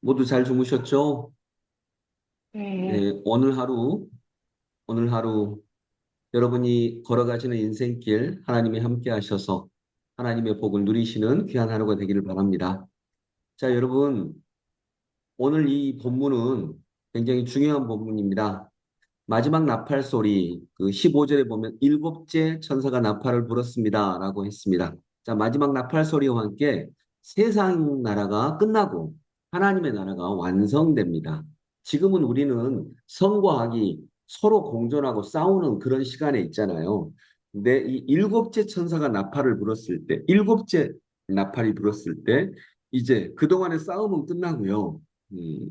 모두 잘 주무셨죠? 네, 네, 오늘 하루, 오늘 하루 여러분이 걸어가시는 인생길 하나님이 함께 하셔서 하나님의 복을 누리시는 귀한 하루가 되기를 바랍니다. 자, 여러분, 오늘 이 본문은 굉장히 중요한 본문입니다. 마지막 나팔 소리, 그 15절에 보면 일곱째 천사가 나팔을 불었습니다. 라고 했습니다. 자, 마지막 나팔 소리와 함께 세상 나라가 끝나고 하나님의 나라가 완성됩니다. 지금은 우리는 성과 학이 서로 공존하고 싸우는 그런 시간에 있잖아요. 근데 이 일곱째 천사가 나팔을 불었을 때, 일곱째 나팔이 불었을 때, 이제 그동안의 싸움은 끝나고요. 음,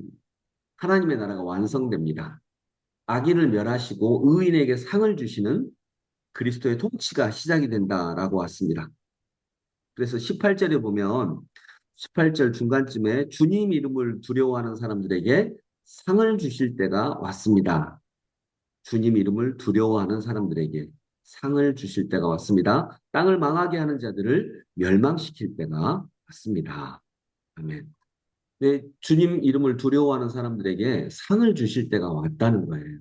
하나님의 나라가 완성됩니다. 악인을 멸하시고 의인에게 상을 주시는 그리스도의 통치가 시작이 된다라고 왔습니다. 그래서 18절에 보면 18절 중간쯤에 주님 이름을 두려워하는 사람들에게 상을 주실 때가 왔습니다. 주님 이름을 두려워하는 사람들에게 상을 주실 때가 왔습니다. 땅을 망하게 하는 자들을 멸망시킬 때가 왔습니다. 아멘. 네, 주님 이름을 두려워하는 사람들에게 상을 주실 때가 왔다는 거예요.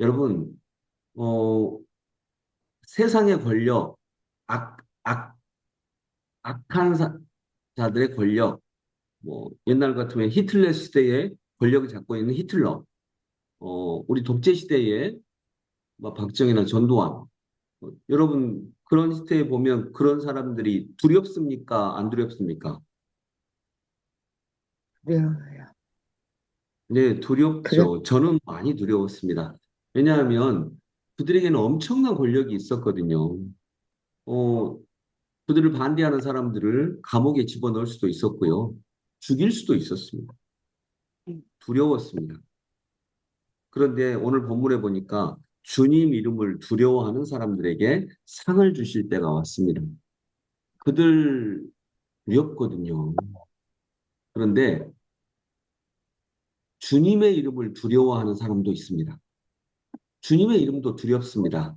여러분, 어, 세상의 권력, 악, 악, 악한 사, 자들의 권력, 뭐, 옛날 같으면 히틀러 시대에 권력을 잡고 있는 히틀러, 어, 우리 독재 시대에 뭐 박정희나 전두환, 어, 여러분, 그런 시대에 보면 그런 사람들이 두렵습니까? 안 두렵습니까? 두려워요. 네, 두렵죠. 저는 많이 두려웠습니다. 왜냐하면 그들에게는 엄청난 권력이 있었거든요. 어, 그들을 반대하는 사람들을 감옥에 집어넣을 수도 있었고요. 죽일 수도 있었습니다. 두려웠습니다. 그런데 오늘 본문에 보니까 주님 이름을 두려워하는 사람들에게 상을 주실 때가 왔습니다. 그들 두렵거든요. 그런데 주님의 이름을 두려워하는 사람도 있습니다. 주님의 이름도 두렵습니다.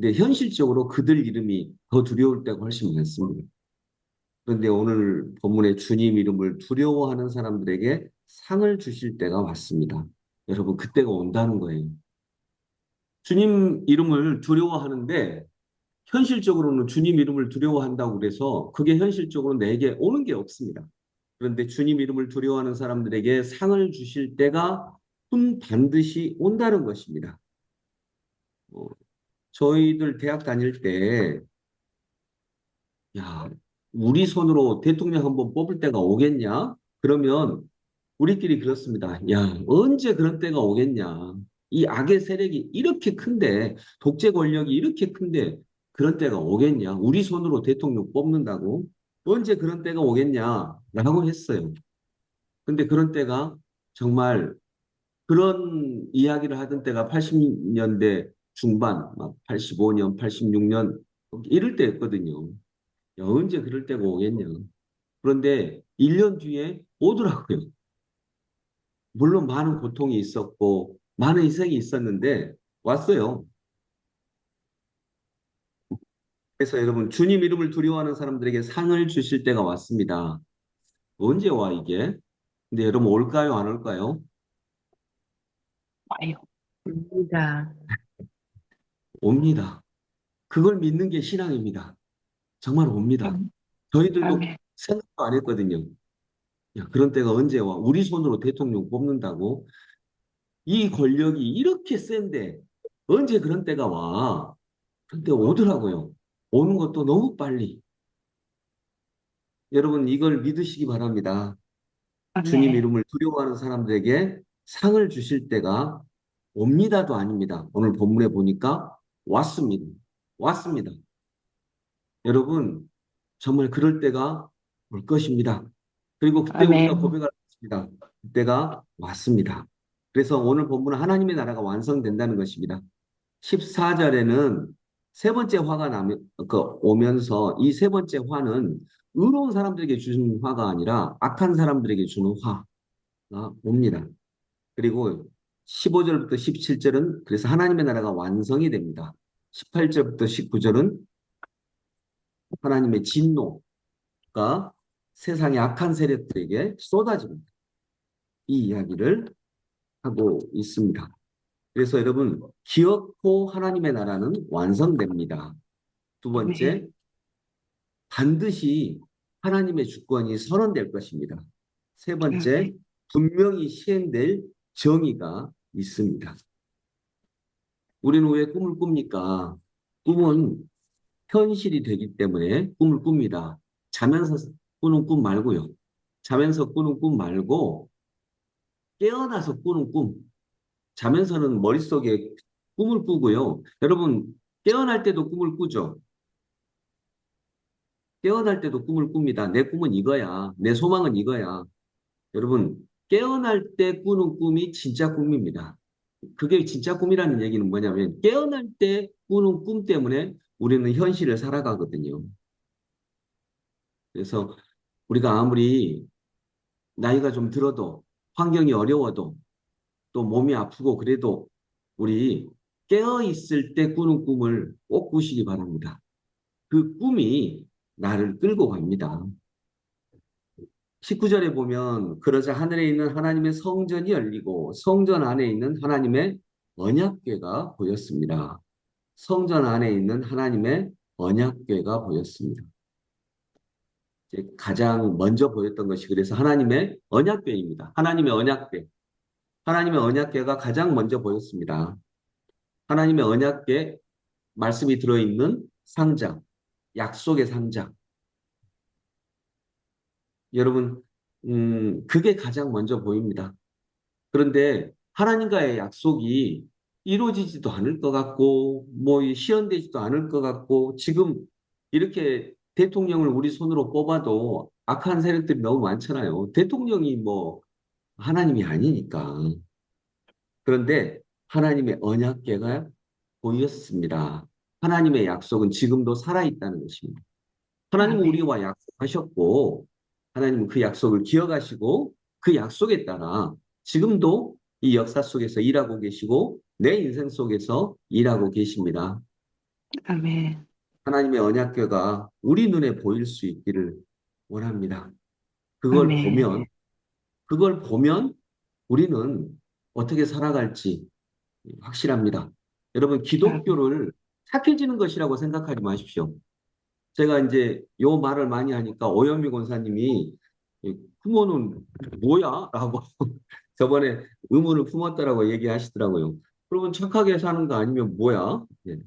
근데 현실적으로 그들 이름이 더 두려울 때가 훨씬 많습니다. 그런데 오늘 본문에 주님 이름을 두려워하는 사람들에게 상을 주실 때가 왔습니다. 여러분, 그때가 온다는 거예요. 주님 이름을 두려워하는데 현실적으로는 주님 이름을 두려워한다고 그래서 그게 현실적으로 내게 오는 게 없습니다. 그런데 주님 이름을 두려워하는 사람들에게 상을 주실 때가 반드시 온다는 것입니다. 어, 저희들 대학 다닐 때, 야, 우리 손으로 대통령 한번 뽑을 때가 오겠냐? 그러면 우리끼리 그렇습니다. 야, 언제 그런 때가 오겠냐? 이 악의 세력이 이렇게 큰데, 독재 권력이 이렇게 큰데, 그런 때가 오겠냐? 우리 손으로 대통령 뽑는다고? 언제 그런 때가 오겠냐? 라고 했어요. 근데 그런 때가 정말 그런 이야기를 하던 때가 80년대 중반, 막 85년, 86년, 이럴 때였거든요. 야, 언제 그럴 때가 오겠냐. 그런데 1년 뒤에 오더라고요. 물론 많은 고통이 있었고, 많은 희생이 있었는데, 왔어요. 그래서 여러분, 주님 이름을 두려워하는 사람들에게 상을 주실 때가 왔습니다. 언제 와, 이게? 근데 여러분, 올까요? 안 올까요? 와요. 옵니다. 옵니다. 그걸 믿는 게 신앙입니다. 정말 옵니다. 음, 저희들도 아멘. 생각도 안 했거든요. 야, 그런 때가 언제 와? 우리 손으로 대통령 뽑는다고? 이 권력이 이렇게 센데 언제 그런 때가 와? 그런데 오더라고요. 오는 것도 너무 빨리. 여러분 이걸 믿으시기 바랍니다. 주님 아멘. 이름을 두려워하는 사람들에게 상을 주실 때가 옵니다도 아닙니다. 오늘 본문에 보니까 왔습니다. 왔습니다. 여러분 정말 그럴 때가 올 것입니다. 그리고 그때 우리가 아멘. 고백할 것입니다. 그때가 왔습니다. 그래서 오늘 본문은 하나님의 나라가 완성된다는 것입니다. 14절에는 세 번째 화가 나면, 그, 오면서 이 세 번째 화는 의로운 사람들에게 주는 화가 아니라 악한 사람들에게 주는 화가 옵니다. 그리고 15절부터 17절은 그래서 하나님의 나라가 완성이 됩니다. 18절부터 19절은 하나님의 진노가 세상의 악한 세력들에게 쏟아집니다. 이 이야기를 하고 있습니다. 그래서 여러분, 기어코 하나님의 나라는 완성됩니다. 두 번째, 반드시 하나님의 주권이 선언될 것입니다. 세 번째, 분명히 시행될 정의가 있습니다. 우리는 왜 꿈을 꿉니까? 꿈은 현실이 되기 때문에 꿈을 꿉니다. 자면서 꾸는 꿈 말고요. 자면서 꾸는 꿈 말고 깨어나서 꾸는 꿈. 자면서는 머릿속에 꿈을 꾸고요. 여러분, 깨어날 때도 꿈을 꾸죠? 깨어날 때도 꿈을 꿉니다. 내 꿈은 이거야. 내 소망은 이거야. 여러분, 깨어날 때 꾸는 꿈이 진짜 꿈입니다. 그게 진짜 꿈이라는 얘기는 뭐냐면, 깨어날 때 꾸는 꿈 때문에 우리는 현실을 살아가거든요. 그래서 우리가 아무리 나이가 좀 들어도, 환경이 어려워도, 또 몸이 아프고 그래도 우리 깨어 있을 때 꾸는 꿈을 꼭 꾸시기 바랍니다. 그 꿈이 나를 끌고 갑니다. 19절에 보면 그러자 하늘에 있는 하나님의 성전이 열리고 성전 안에 있는 하나님의 언약궤가 보였습니다. 성전 안에 있는 하나님의 언약궤가 보였습니다. 가장 먼저 보였던 것이 그래서 하나님의 언약궤입니다. 하나님의 언약궤. 하나님의 언약궤가 가장 먼저 보였습니다. 하나님의 언약궤 말씀이 들어있는 상자, 약속의 상자. 여러분, 음, 그게 가장 먼저 보입니다. 그런데 하나님과의 약속이 이루어지지도 않을 것 같고, 뭐, 실현되지도 않을 것 같고, 지금 이렇게 대통령을 우리 손으로 뽑아도 악한 세력들이 너무 많잖아요. 대통령이 뭐, 하나님이 아니니까. 그런데 하나님의 언약궤가 보였습니다. 하나님의 약속은 지금도 살아있다는 것입니다. 하나님은. 우리와 약속하셨고, 하나님은 그 약속을 기억하시고, 그 약속에 따라 지금도 이 역사 속에서 일하고 계시고, 내 인생 속에서 일하고 계십니다. 아멘. 하나님의 언약궤가 우리 눈에 보일 수 있기를 원합니다. 그걸 아멘. 보면, 그걸 보면 우리는 어떻게 살아갈지 확실합니다. 여러분, 기독교를 착해지는 것이라고 생각하지 마십시오. 제가 이제 요 말을 많이 하니까 오영미 권사님이 이 부모는 뭐야? 라고 저번에 의문을 품었다라고 얘기하시더라고요. 그러면 착하게 사는 거 아니면 뭐야? 예.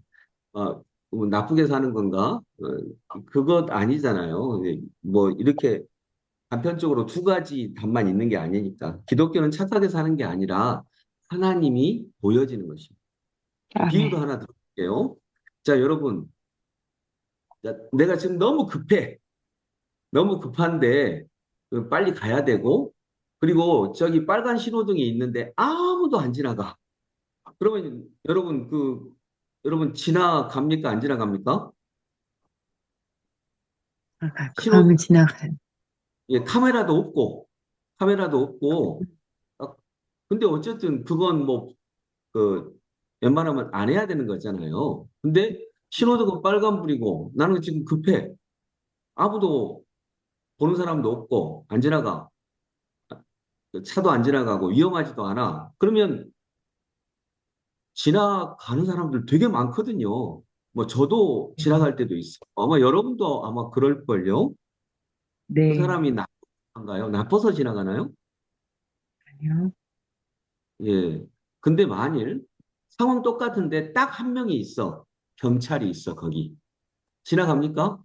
아, 뭐 나쁘게 사는 건가? 어, 그것 아니잖아요. 예, 뭐 이렇게 단편적으로 두 가지 답만 있는 게 아니니까. 기독교는 착하게 사는 게 아니라 하나님이 보여지는 것입니다. 비유도 아멘. 하나 드릴게요. 자, 여러분. 자, 내가 지금 너무 급해. 너무 급한데, 그 빨리 가야 되고, 그리고 저기 빨간 신호등이 있는데 아무도 안 지나가. 그러면 여러분, 그, 여러분 지나갑니까? 안 지나갑니까? 아, 신호- 지나가요. 예, 카메라도 없고, 카메라도 없고, 아, 근데 어쨌든 그건 뭐, 그, 웬만하면 안 해야 되는 거잖아요. 근데 신호등은 빨간불이고, 나는 지금 급해. 아무도 보는 사람도 없고, 안 지나가. 차도 안 지나가고, 위험하지도 않아. 그러면 지나가는 사람들 되게 많거든요. 뭐, 저도 지나갈 때도 있어요. 아마 여러분도 아마 그럴걸요? 그 네. 사람이 나쁜가요? 나빠서 지나가나요? 아니요. 예. 근데 만일 상황 똑같은데 딱 한 명이 있어. 경찰이 있어, 거기. 지나갑니까?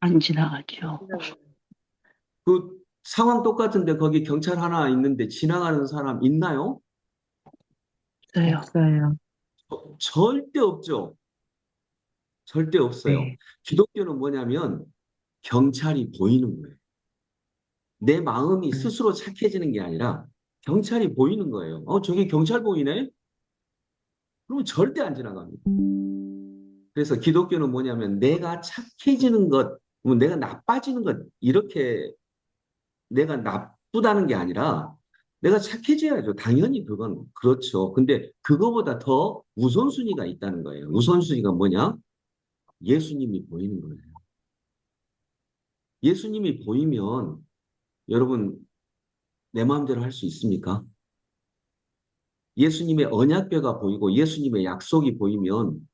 안 지나가죠. 그 상황 똑같은데 거기 경찰 하나 있는데 지나가는 사람 있나요? 없어요. 없어요. 어, 절대 없죠. 절대 없어요. 네. 기독교는 뭐냐면 경찰이 보이는 거예요. 내 마음이 음. 스스로 착해지는 게 아니라 경찰이 보이는 거예요. 어, 저기 경찰 보이네? 그러면 절대 안 지나갑니다. 그래서 기독교는 뭐냐면 내가 착해지는 것, 뭐 내가 나빠지는 것, 이렇게 내가 나쁘다는 게 아니라 내가 착해져야죠. 당연히 그건 그렇죠. 근데 그거보다 더 우선순위가 있다는 거예요. 우선순위가 뭐냐? 예수님이 보이는 거예요. 예수님이 보이면 여러분 내 마음대로 할 수 있습니까? 예수님의 언약궤가 보이고 예수님의 약속이 보이면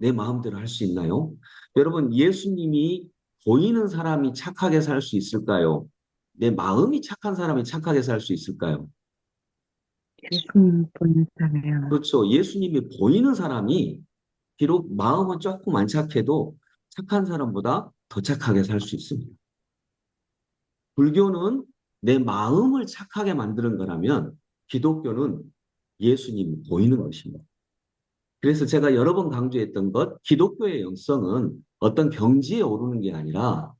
내 마음대로 할 수 있나요? 여러분, 예수님이 보이는 사람이 착하게 살 수 있을까요? 내 마음이 착한 사람이 착하게 살 수 있을까요? 예수님 보냈잖아요. 그렇죠. 예수님이 보이는 사람이 비록 마음은 조금 안 착해도 착한 사람보다 더 착하게 살 수 있습니다. 불교는 내 마음을 착하게 만드는 거라면 기독교는 예수님이 보이는 것입니다. 그래서 제가 여러 번 강조했던 것, 기독교의 영성은 어떤 경지에 오르는 게 아니라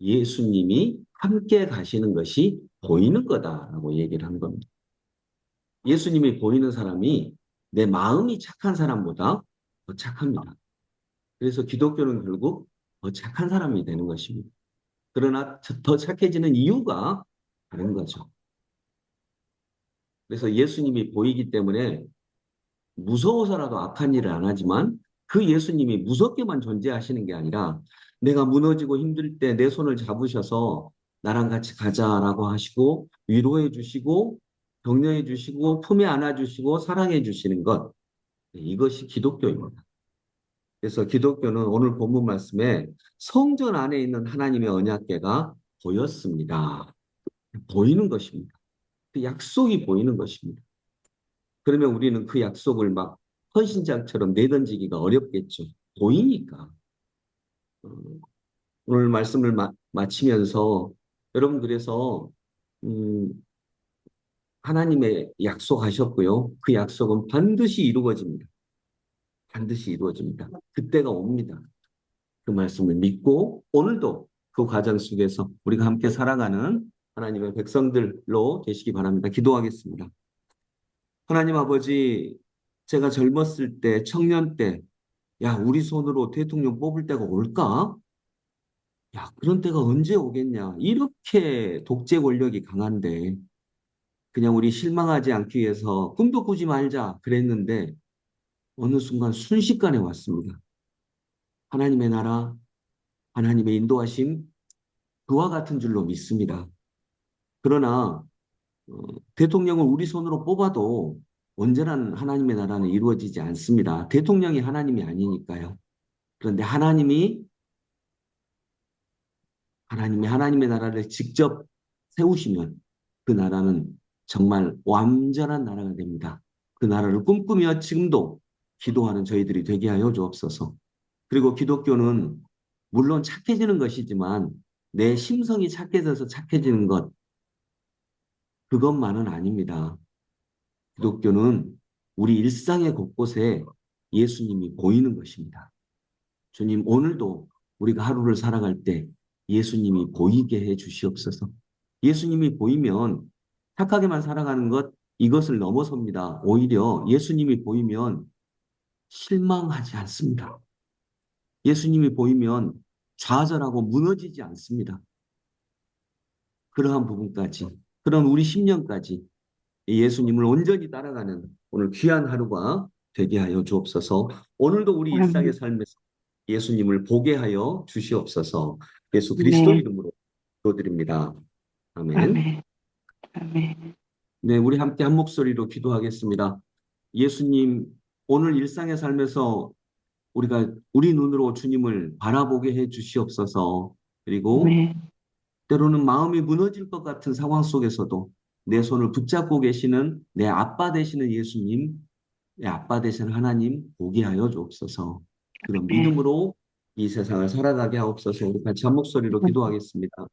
예수님이 함께 가시는 것이 보이는 거다라고 얘기를 한 겁니다. 예수님이 보이는 사람이 내 마음이 착한 사람보다 더 착합니다. 그래서 기독교는 결국 더 착한 사람이 되는 것입니다. 그러나 더 착해지는 이유가 다른 거죠. 그래서 예수님이 보이기 때문에 무서워서라도 악한 일을 안 하지만 그 예수님이 무섭게만 존재하시는 게 아니라 내가 무너지고 힘들 때 내 손을 잡으셔서 나랑 같이 가자라고 하시고 위로해 주시고 격려해 주시고 품에 안아 주시고 사랑해 주시는 것 이것이 기독교입니다. 그래서 기독교는 오늘 본문 말씀에 성전 안에 있는 하나님의 언약궤가 보였습니다. 보이는 것입니다. 그 약속이 보이는 것입니다. 그러면 우리는 그 약속을 막 헌신장처럼 내던지기가 어렵겠죠. 보이니까. 어, 오늘 말씀을 마, 마치면서 여러분 그래서 음, 하나님의 약속하셨고요. 그 약속은 반드시 이루어집니다. 반드시 이루어집니다. 그때가 옵니다. 그 말씀을 믿고 오늘도 그 과정 속에서 우리가 함께 살아가는 하나님의 백성들로 되시기 바랍니다. 기도하겠습니다. 하나님 아버지, 제가 젊었을 때, 청년 때, 야, 우리 손으로 대통령 뽑을 때가 올까? 야, 그런 때가 언제 오겠냐? 이렇게 독재 권력이 강한데, 그냥 우리 실망하지 않기 위해서 꿈도 꾸지 말자 그랬는데, 어느 순간 순식간에 왔습니다. 하나님의 나라, 하나님의 인도하심, 그와 같은 줄로 믿습니다. 그러나 어, 대통령을 우리 손으로 뽑아도 언제나 하나님의 나라는 이루어지지 않습니다. 대통령이 하나님이 아니니까요. 그런데 하나님이 하나님이 하나님의 나라를 직접 세우시면 그 나라는 정말 완전한 나라가 됩니다. 그 나라를 꿈꾸며 지금도 기도하는 저희들이 되게 하여 주옵소서. 그리고 기독교는 물론 착해지는 것이지만 내 심성이 착해져서 착해지는 것 그것만은 아닙니다. 기독교는 우리 일상의 곳곳에 예수님이 보이는 것입니다. 주님, 오늘도 우리가 하루를 살아갈 때 예수님이 보이게 해 주시옵소서. 예수님이 보이면 착하게만 살아가는 것, 이것을 넘어섭니다. 오히려 예수님이 보이면 실망하지 않습니다. 예수님이 보이면 좌절하고 무너지지 않습니다. 그러한 부분까지, 그런 우리 10년까지 예수님을 온전히 따라가는 오늘 귀한 하루가 되게 하여 주옵소서. 오늘도 우리 일상의 삶에서 예수님을 보게 하여 주시옵소서. 예수 그리스도 네. 이름으로 기도드립니다. 아멘. 아멘. 아멘. 네, 우리 함께 한 목소리로 기도하겠습니다. 예수님, 오늘 일상의 삶에서 우리가 우리 눈으로 주님을 바라보게 해 주시옵소서. 그리고 아멘. 때로는 마음이 무너질 것 같은 상황 속에서도 내 손을 붙잡고 계시는 내 아빠 되시는 예수님, 내 아빠 되시는 하나님 보게 하여 주옵소서. 그런 네. 믿음으로 이 세상을 살아가게 하옵소서. 우리 같이 한 목소리로 기도하겠습니다.